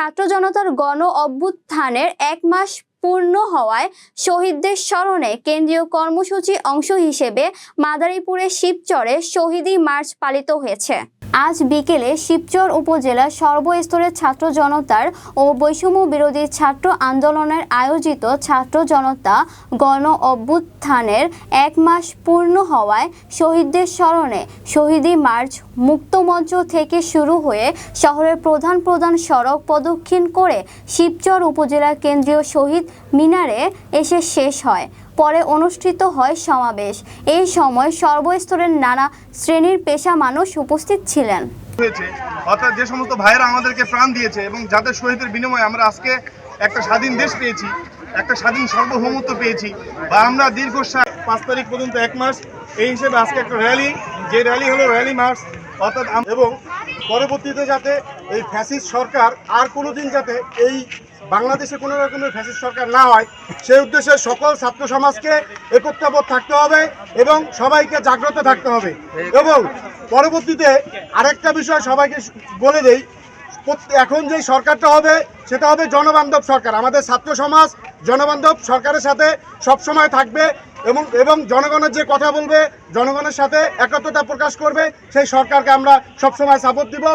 ছাত্র জনতার গণ অভ্যুত্থানের এক মাস পূর্ণ হওয়ায় শহীদদের স্মরণে কেন্দ্রীয় কর্মসূচি অংশ হিসেবে মাদারীপুরের শিবচরে শহীদী মার্চ পালিত হয়েছে। আজ বিকেলে শিবচর উপজেলার সর্বস্তরের ছাত্র জনতার ও বৈষম্য বিরোধী ছাত্র আন্দোলনের আয়োজিত ছাত্র জনতা গণ অভ্যুত্থানের এক মাস পূর্ণ হওয়ায় শহীদদের স্মরণে শহীদী মার্চ মুক্তমঞ্চ থেকে শুরু হয়ে শহরের প্রধান প্রধান সড়ক প্রদক্ষিণ করে শিবচর উপজেলা কেন্দ্রীয় শহীদ মিনারে এসে শেষ হয়। পরে অনুষ্ঠিত হয় সমাবেশ। এই সময় সর্বস্তরের নানা শ্রেণির পেশা মানুষ উপস্থিত ছিলেন। হয়েছে। অর্থাৎ যে সমস্ত ভাইয়েরা আমাদেরকে প্রাণ দিয়েছে এবং যাদের শহীদের বিনিময়ে আমরা আজকে একটা স্বাধীন দেশ পেয়েছি, একটা স্বাধীন সার্বভৌমত্ব পেয়েছি, বা আমরা দীর্ঘ পাঁচ তারিখ পর্যন্ত এক মাস, এই হিসেবে আজকে একটা র্যালি যে র্যালি হলো র্যালি মার্চ অর্থাৎ এবং পরবর্তীতে যাতে এই ফ্যাসিস সরকার আর কোনো দিন যাতে এই বাংলাদেশে কোনো রকমের ফ্যাসিস সরকার না হয় সেই উদ্দেশ্যে সকল ছাত্র সমাজকে একত্রবোধ থাকতে হবে এবং সবাইকে জাগ্রত থাকতে হবে। এবং পরবর্তীতে আরেকটা বিষয় সবাইকে বলে দেই এখন যে সরকারটা হবে, সেটা হবে জনবান্ধব সরকার। আমাদের ছাত্র সমাজ জনবান্ধব সরকারের সাথে সব সময় থাকবে এবং এবং জনগণের যে কথা বলবে, জনগণের সাথে একত্রতা প্রকাশ করবে, সেই সরকারকে আমরা সবসময় সাপোর্ট দিব।